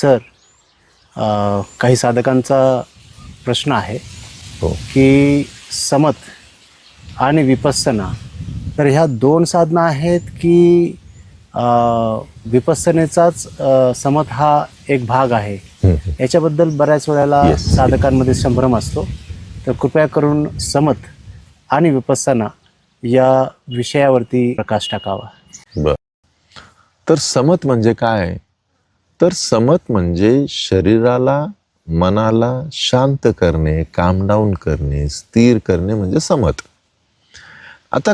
Sir काही साधकांचा प्रश्न आहे हो. की समत आणि विपस्सना तर ह्या दोन साधना आहेत की विपस्सनेचाच समत हा एक भाग आहे. याच्याबद्दल बऱ्याच वेळेला साधकांमध्ये संभ्रम असतो. तर कृपया करून समत आणि विपस्सना या विषयावरती प्रकाश टाकावा. बर. तर समत म्हणजे काय? तर समत म्हणजे शरीराला मनाला शांत करणे काम डाऊन करणे स्थिर करणे म्हणजे समत. आता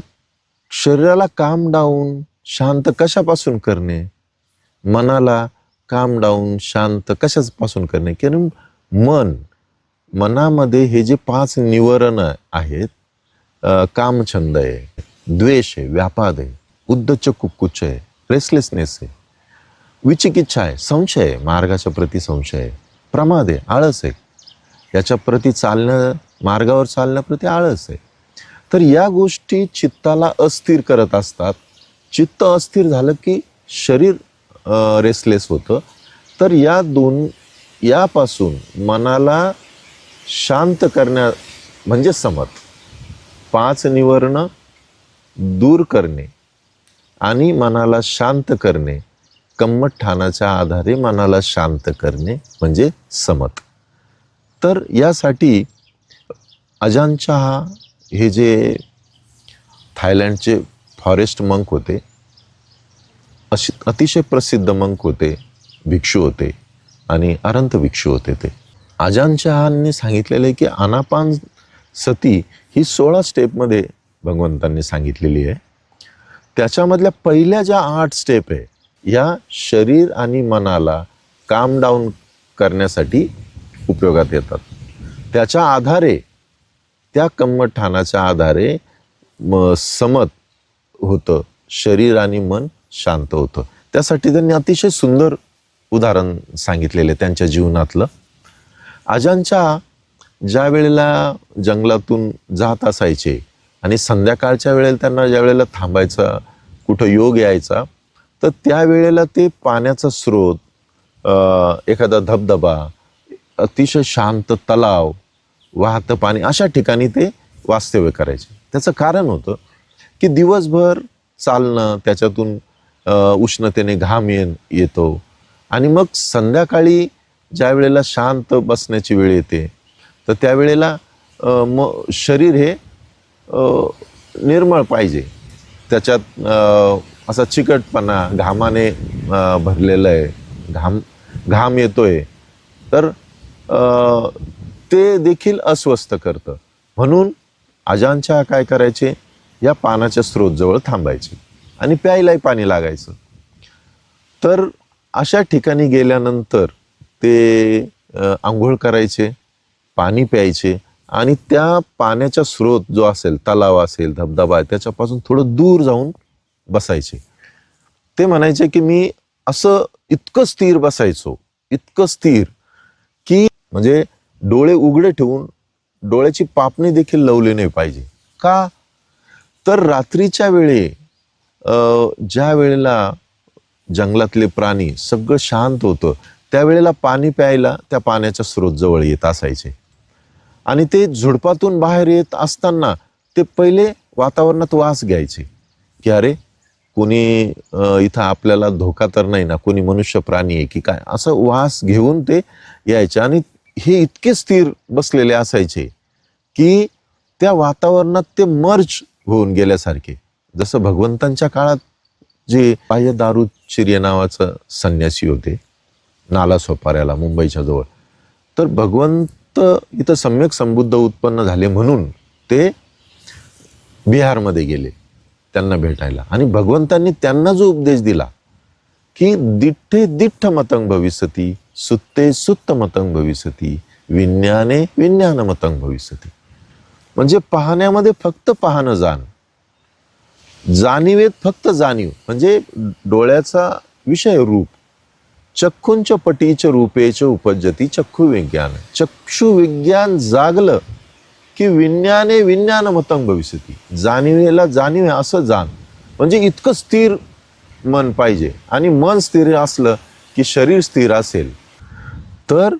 शरीराला काम डाऊन शांत कशापासून करणे? मनाला काम डाऊन शांत कशापासून करणे? कारण मन मनामध्ये हे जे पाच निवरण आहेत कामछंद आहे द्वेष आहे व्यापाद आहे उद्दच कुक्कुच आहे रेसलेसनेस आहे. विचिकिच्छा आहे संशय आहे मार्गाच्या प्रती संशय आहे प्रमाद आहे आळस आहे याच्या प्रती चालणं मार्गावर चालण्याप्रती आळस आहे तर या गोष्टी चित्ताला अस्थिर करत असतात. चित्त अस्थिर झालं की शरीर रेसलेस होतं. तर या दोन यापासून मनाला शांत करण्या म्हणजे समत पाच निवरणं दूर करणे आणि मनाला शांत करणे. कम्मठाणाच्या आधारे मनाला शांत करणे म्हणजे समत. तर यासाठी अजानचा हे जे थायलंडचे फॉरेस्ट मंक होते अशी अतिशय प्रसिद्ध मंक होते भिक्षू होते आणि अनंत भिक्षू होते ते. अजान चहांनी सांगितलेलं आहे की अनापान सती ही सोळा स्टेपमध्ये भगवंतांनी सांगितलेली आहे. त्याच्यामधल्या पहिल्या ज्या आठ स्टेप आहे या शरीर आणि मनाला काम डाऊन करण्यासाठी उपयोगात येतात. त्याच्या आधारे त्या कम्मठाणाच्या आधारे म समत होतं. शरीर आणि मन शांत होतं. त्यासाठी त्यांनी अतिशय सुंदर उदाहरण सांगितलेले त्यांच्या जीवनातलं. आजांच्या ज्या वेळेला जंगलातून जात असायचे आणि संध्याकाळच्या वेळेला त्यांना ज्या वेळेला थांबायचा कुठं योग यायचा तर त्यावेळेला ते पाण्याचा स्रोत एखादा धबधबा अतिशय शांत तलाव वाहतं पाणी अशा ठिकाणी ते वास्तव्य करायचे. त्याचं कारण होतं की दिवसभर चालणं त्याच्यातून उष्णतेने घाम ये येतो. आणि मग संध्याकाळी ज्या वेळेला शांत बसण्याची वेळ येते तर त्यावेळेला म शरीर हे निर्मळ पाहिजे. त्याच्यात असा चिकटपणा घामाने भरलेलं आहे. घाम घाम येतोय. तर ते देखील अस्वस्थ करतं. म्हणून अजानच्या काय करायचे? या पानाच्या स्रोतजवळ थांबायचे आणि प्यायलाही पाणी लागायचं. तर अशा ठिकाणी गेल्यानंतर ते आंघोळ करायचे पाणी प्यायचे आणि त्या पाण्याचा स्रोत जो असेल तलाव असेल धबधबा आहे त्याच्यापासून थोडं दूर जाऊन बसायचे. ते म्हणायचे की मी असं इतकं स्थिर बसायचो इतकं स्थिर की म्हणजे डोळे उघडे ठेवून डोळ्याची पापणी देखील लवली नाही पाहिजे. का? तर रात्रीच्या वेळे ज्या वेळेला जंगलातले प्राणी सगळं शांत होतं त्यावेळेला पाणी प्यायला त्या पाण्याच्या स्रोत जवळ येत असायचे. आणि ते झुडपातून बाहेर येत असताना ते पहिले वातावरणात वास घ्यायचे की अरे कोणी इथं आपल्याला धोका तर नाही ना कोणी मनुष्य प्राणी आहे की काय? असं वास घेऊन ते यायचे आणि हे इतके स्थिर बसलेले असायचे की त्या वातावरणात ते मर्ज होऊन गेल्यासारखे. जसं भगवंतांच्या काळात जे बाह्य दारू चिर्य नावाचं संन्यासी होते नाला सोपाऱ्याला मुंबईच्या जवळ. तर भगवंत इथं सम्यक समबुद्ध उत्पन्न झाले म्हणून ते बिहारमध्ये गेले. त्यांना भेटायला. आणि भगवंतांनी त्यांना जो उपदेश दिला की दिठ्ठे दिठ्ठ मतंग भविष्यती सुत्ते सुत्त मतंग भविष्यती विज्ञाने विज्ञान मतंग भविष्यती. म्हणजे पाहण्यामध्ये फक्त पाहणं जाण. जाणीवेत फक्त जाणीव. म्हणजे डोळ्याचा विषय रूप. चक्षुंच पटीच रूपेच उपजती चक्षु विज्ञान चक्षु विज्ञान जागलं की विज्ञाने विज्ञान मतंग भविष्यती. जाणीवेला जाणीव आहे असं जाण. म्हणजे इतकं स्थिर मन पाहिजे. आणि मन स्थिर असलं की शरीर स्थिर असेल. तर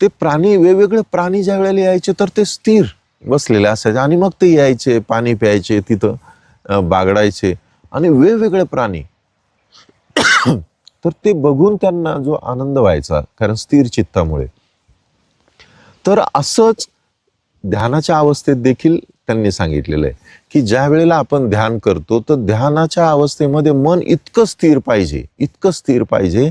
ते प्राणी वेगवेगळे प्राणी ज्या वेळेला यायचे तर ते स्थिर बसलेले असायचे. आणि मग ते यायचे पाणी प्यायचे तिथं बागडायचे. आणि वेगवेगळे प्राणी. तर ते बघून त्यांना जो आनंद व्हायचा कारण स्थिर चित्तामुळे. तर असंच ध्यानाच्या अवस्थेत देखील त्यांनी सांगितलेलं आहे की ज्या वेळेला आपण ध्यान करतो तर ध्यानाच्या अवस्थेमध्ये मन इतकं स्थिर पाहिजे इतकं स्थिर पाहिजे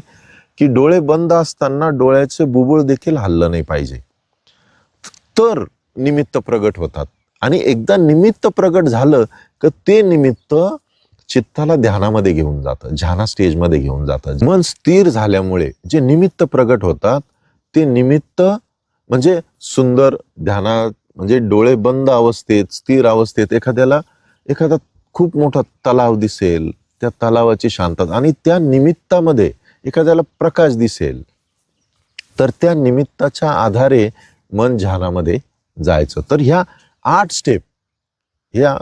की डोळे बंद असताना डोळ्याचे बुबुळ देखील हल्लं नाही पाहिजे. तर निमित्त प्रगट होतात. आणि एकदा निमित्त प्रगट झालं तर ते निमित्त चित्ताला ध्यानामध्ये घेऊन जातं ध्याना स्टेजमध्ये घेऊन जातं. मन स्थिर झाल्यामुळे जे निमित्त प्रगट होतात ते निमित्त म्हणजे सुंदर ध्यानात म्हणजे डोळे बंद अवस्थेत स्थिर अवस्थेत एखाद्याला एखादा खूप मोठा तलाव दिसेल त्या तलावाची शांतता आणि त्या निमित्तामध्ये एखाद्याला प्रकाश दिसेल. तर त्या निमित्ताच्या आधारे मन ध्यानामध्ये जायचं. तर ह्या आठ स्टेप ह्या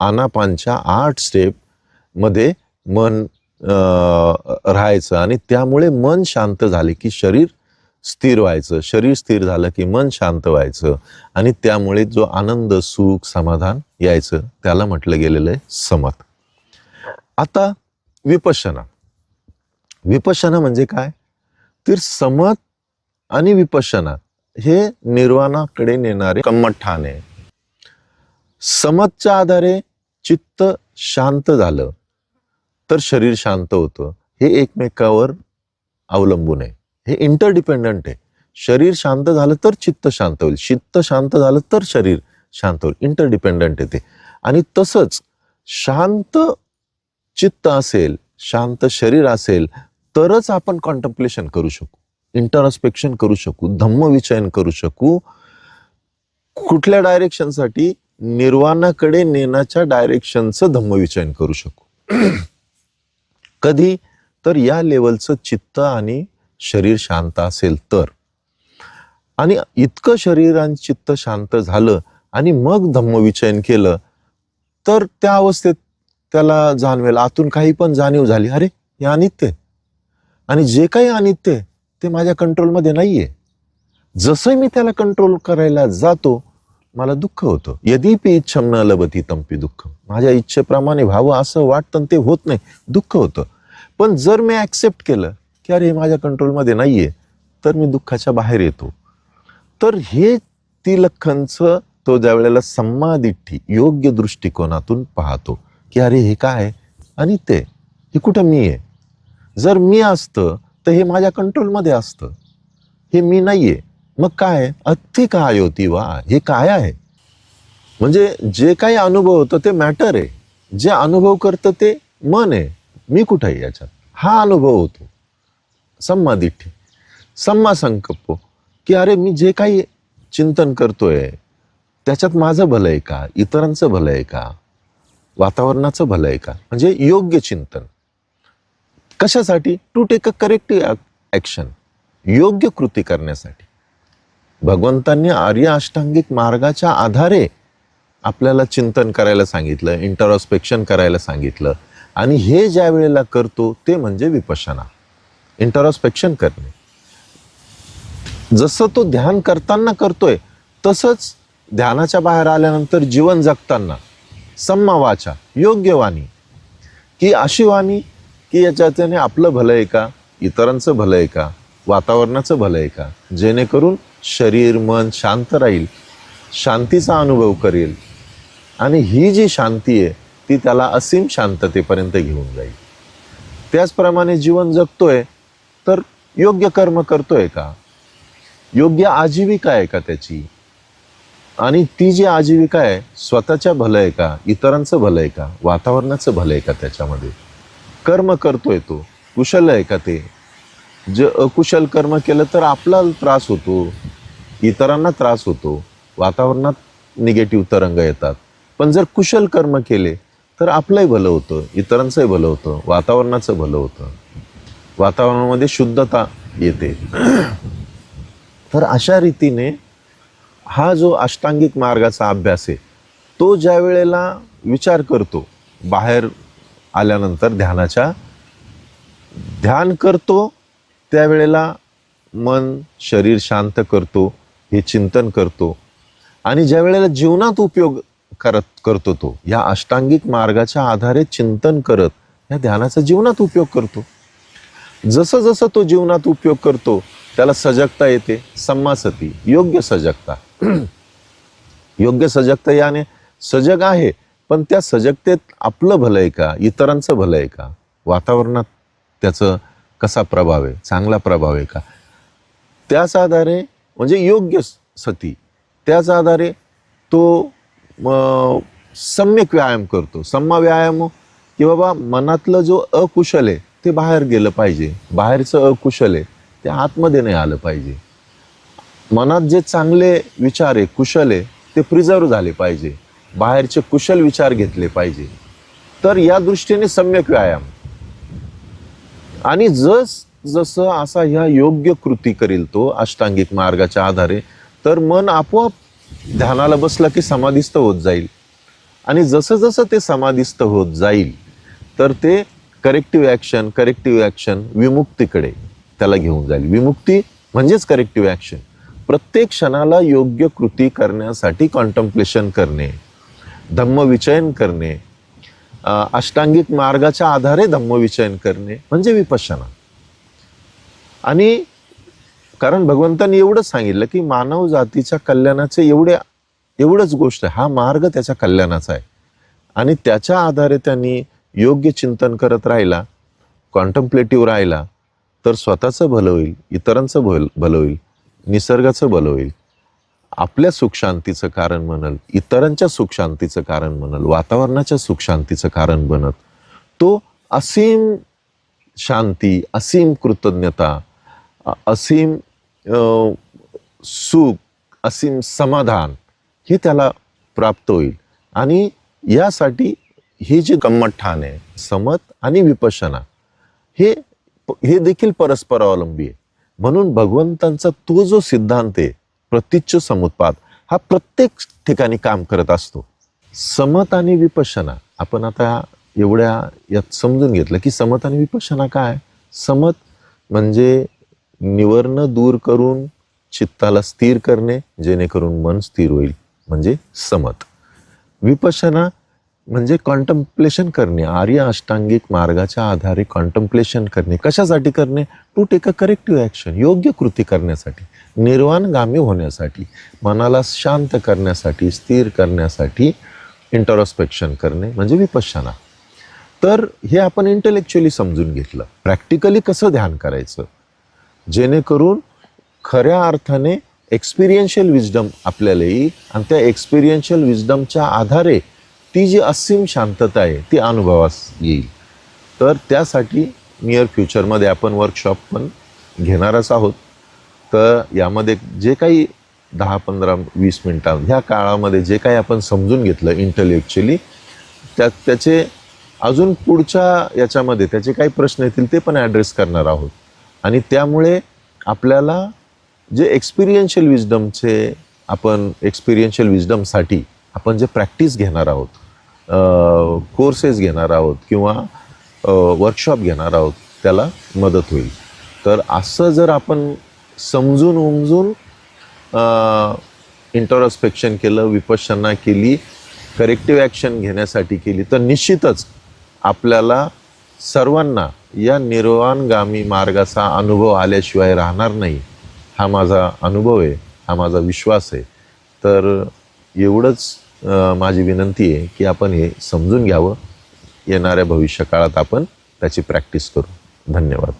आनापानच्या आठ स्टेपमध्ये मन राहायचं आणि त्यामुळे मन शांत झाले की शरीर स्थिर व्हायचं शरीर स्थिर झालं की मन शांत व्हायचं आणि त्यामुळे जो आनंद सुख समाधान यायचं त्याला म्हटलं गेलेलं आहे समत. आता विपशना विपशना म्हणजे काय? तर समत आणि विपशना हे निर्वाणाकडे नेणारे कम्मठाने समतच्या आधारे चित्त शांत झालं तर शरीर शांत होतं. हे एकमेकावर अवलंबून आहे. हे इंटरडिपेंडंट आहे. शरीर शांत झालं तर चित्त शांत होईल. चित्त शांत झालं तर शरीर शांत होईल. इंटरडिपेंडंट आहे ते. आणि तसंच शांत चित्त असेल शांत शरीर असेल तरच आपण कॉन्टम्प्लेशन करू शकू. इंटरस्पेक्शन करू शकू. धम्मविचयन करू शकू. कुठल्या डायरेक्शनसाठी निर्वाणाकडे नेण्याच्या डायरेक्शनचं धम्मविचयन करू शकू. कधी? तर या लेवलचं चित्त आणि शरीर शांत असेल तर. आणि इतकं शरीर आणि चित्त शांत झालं आणि मग धम्मविचयन केलं तर त्या अवस्थेत त्याला जाणवेल. आतून काही पण जाणीव झाली अरे हे अनित्य आहे. आणि जे काही अनित्य आहे, ते माझ्या कंट्रोलमध्ये नाही आहे जसं मी त्याला कंट्रोल करायला जातो मला दुःख होतं. यदिपी इच्छम न लभती तंपी दुःख माझ्या इच्छेप्रमाणे व्हावं असं वाटतं आणि ते होत नाही दुःख होतं. पण जर मी ॲक्सेप्ट केलं की अरे हे माझ्या कंट्रोलमध्ये नाही आहे तर मी दुःखाच्या बाहेर येतो. तर हे तिलखनचं तो ज्या वेळेला सम्मादिठ्ठी योग्य दृष्टिकोनातून पाहतो की अरे हे काय? आणि ते हे कुठं मी आहे जर मी असतं तर हे माझ्या कंट्रोलमध्ये असतं. हे मी नाही आहे मग काय? अति काय होती वा? हे काय आहे? म्हणजे जे काही अनुभव होतं ते मॅटर आहे. जे अनुभव करतं ते मन आहे. मी कुठं आहे याच्यात? हा अनुभव होतो. सम्मादिठ्ठी सम्मा संकप्प की अरे मी जे काही चिंतन करतोय त्याच्यात माझं भलं आहे का? इतरांचं भलं आहे का? वातावरणाचं भलं आहे का? म्हणजे योग्य चिंतन. कशासाठी? To take a corrective action योग्य कृती करण्यासाठी. भगवंतांनी आर्य अष्टांगिक मार्गाच्या आधारे आपल्याला चिंतन करायला सांगितलं इंटरॉस्पेक्शन करायला सांगितलं. आणि हे ज्या वेळेला करतो ते म्हणजे विपशना इंटरॉस्पेक्शन करणे. जसं तो ध्यान करताना करतोय तसंच ध्यानाच्या बाहेर आल्यानंतर जीवन जगताना सम्मा वाचा योग्य वाणी. की अशी वाणी की याच्याने आपलं भलं आहे का? इतरांचं भलं आहे का? वातावरणाचं भलं आहे का? जेणेकरून शरीर मन शांत राहील शांतीचा अनुभव करेल. आणि ही जी शांती आहे ती त्याला असीम शांततेपर्यंत घेऊन जाईल. त्याचप्रमाणे जीवन जगतोय तर योग्य कर्म करतोय का? योग्य आजीविका आहे का त्याची? आणि ती जी आजीविका आहे स्वतःच्या भलं आहे का? इतरांचं भलं आहे का? वातावरणाचं भलं आहे का त्याच्यामध्ये? कर्म करतोय तो. कुशल आहे का ते? ज अकुशल कर्म केलं तर आपला त्रास होतो. इतरांना त्रास होतो. वातावरणात निगेटिव्ह तरंग येतात. पण जर कुशल कर्म केले तर आपलंही भलं होतं. इतरांचंही भलं होतं. वातावरणाचं भलं होतं. वातावरणामध्ये शुद्धता येते. तर अशा रीतीने हा जो अष्टांगिक मार्गाचा अभ्यास आहे तो ज्या वेळेला विचार करतो बाहेर आल्यानंतर ध्यानाच्या ध्यान करतो त्यावेळेला मन शरीर शांत करतो हे चिंतन करतो. आणि ज्या वेळेला जीवनात उपयोग करत करतो तो या अष्टांगिक मार्गाच्या आधारे चिंतन करत या ध्यानाचा जीवनात उपयोग करतो. जसं जसं तो जीवनात उपयोग करतो त्याला सजगता येते सम्मासती योग्य सजगता. योग्य सजगता याने सजग आहे पण त्या सजगतेत आपलं भलं आहे का? इतरांचं भलं आहे का? वातावरणात त्याचं कसा प्रभाव आहे? चांगला प्रभाव आहे का? त्याच आधारे म्हणजे योग्य सती त्याच आधारे तो सम्यक व्यायाम करतो. सम्मा व्यायाम की बाबा मनातलं जो अकुशल आहे ते बाहेर गेलं पाहिजे. बाहेरचं अकुशल आहे ते आतमध्ये नाही आलं पाहिजे. मनात जे चांगले विचार आहे कुशल आहे ते प्रिझर्व झाले पाहिजे. बाहेरचे कुशल विचार घेतले पाहिजे. तर या दृष्टीने सम्यक व्यायाम. आणि जस जसं असा ह्या योग्य कृती करील तो अष्टांगिक मार्गाच्या आधारे तर मन आपोआप ध्यानाला बसलं की समाधिस्थ होत जाईल. आणि जसं जसं ते समाधिस्थ होत जाईल तर ते करेक्टिव्ह ॲक्शन करेक्टिव्ह ॲक्शन विमुक्तीकडे त्याला घेऊन जाईल. विमुक्ती म्हणजेच करेक्टिव्ह ॲक्शन प्रत्येक क्षणाला योग्य कृती करण्यासाठी कॉन्टम्प्लेशन करणे धम्मविचयन करणे अष्टांगिक मार्गाच्या आधारे धम्मविचयन करणे म्हणजे विपश्यना. आणि कारण भगवंतांनी एवढंच सांगितलं की मानव जातीच्या कल्याणाचे एवढे एवढंच गोष्ट हा मार्ग त्याच्या कल्याणाचा आहे. आणि त्याच्या आधारे त्यांनी योग्य चिंतन करत राहिला कॉन्टम्प्लेटिव्ह राहिला तर स्वतःचं भलं होईल इतरांचं भल भलं होईल निसर्गाचं भलं होईल. आपल्या सुखशांतीचं कारण म्हणल इतरांच्या सुखशांतीचं कारण म्हणल वातावरणाच्या सुखशांतीचं कारण बनत. तो असीम शांती असीम कृतज्ञता असीम सुख असीम समाधान हे त्याला प्राप्त होईल. आणि यासाठी ही जी गंमत ठाण आहे समत आणि विपशना हे हे देखील परस्परावलंबी आहे. म्हणून भगवंतांचा तो जो सिद्धांत आहे प्रतिच्छ समुत्पाद हा प्रत्येक ठिकाणी काम करत असतो. समत आणि विपशना आपण आता एवढ्या यात समजून घेतलं की समत आणि विपशना काय? समत म्हणजे निवर्ण दूर करून चित्ताला स्थिर करणे जेणेकरून मन स्थिर होईल म्हणजे समत. विपशना म्हणजे कॉन्टम्प्लेशन करणे आर्य अष्टांगिक मार्गाच्या आधारे कॉन्टम्प्लेशन करणे कशासाठी करणे? To take a corrective action योग्य कृती करण्यासाठी निर्वाणगामी होण्यासाठी मनाला शांत करण्यासाठी स्थिर करण्यासाठी इंटरोस्पेक्शन करणे म्हणजे विपश्यना. तर हे आपण इंटेलेक्च्युअली समजून घेतलं. प्रॅक्टिकली कसं ध्यान करायचं? जेणेकरून खऱ्या अर्थाने एक्सपिरियन्शियल विजडम आपल्याला येईल आणि त्या एक्सपिरियन्शियल विजडमच्या आधारे ती जी असीम शांतता आहे ती अनुभवास येईल. तर त्यासाठी नियर फ्युचरमध्ये आपण वर्कशॉप पण घेणारच आहोत. तर यामध्ये जे काही दहा पंधरा वीस मिनटां ह्या काळामध्ये जे काही आपण समजून घेतलं इंटलेक्च्युअली त्या त्याचे अजून पुढच्या याच्यामध्ये त्याचे काही प्रश्न येतील ते पण ॲड्रेस करणार आहोत. आणि त्यामुळे आपल्याला जे एक्सपिरियन्शियल विजडमचे आपण एक्सपिरियन्शियल विजडमसाठी आपण जे प्रॅक्टिस घेणार आहोत कोर्सेस घेणार आहोत किंवा वर्कशॉप घेणार आहोत त्याला मदत होईल. तर असं जर आपण समजून उमजून इंटरोस्पेक्शन केलं विपश्यना केली करेक्टिव्ह ॲक्शन घेण्यासाठी केली तर निश्चितच आपल्याला सर्वांना या निर्वाणगामी मार्गाचा अनुभव आल्याशिवाय राहणार नाही. हा माझा अनुभव आहे हा माझा विश्वास आहे. तर एवढंच माझी विनंती आहे की आपण हे समजून घ्यावं. येणाऱ्या भविष्यकाळात आपण त्याची प्रॅक्टिस करू. धन्यवाद.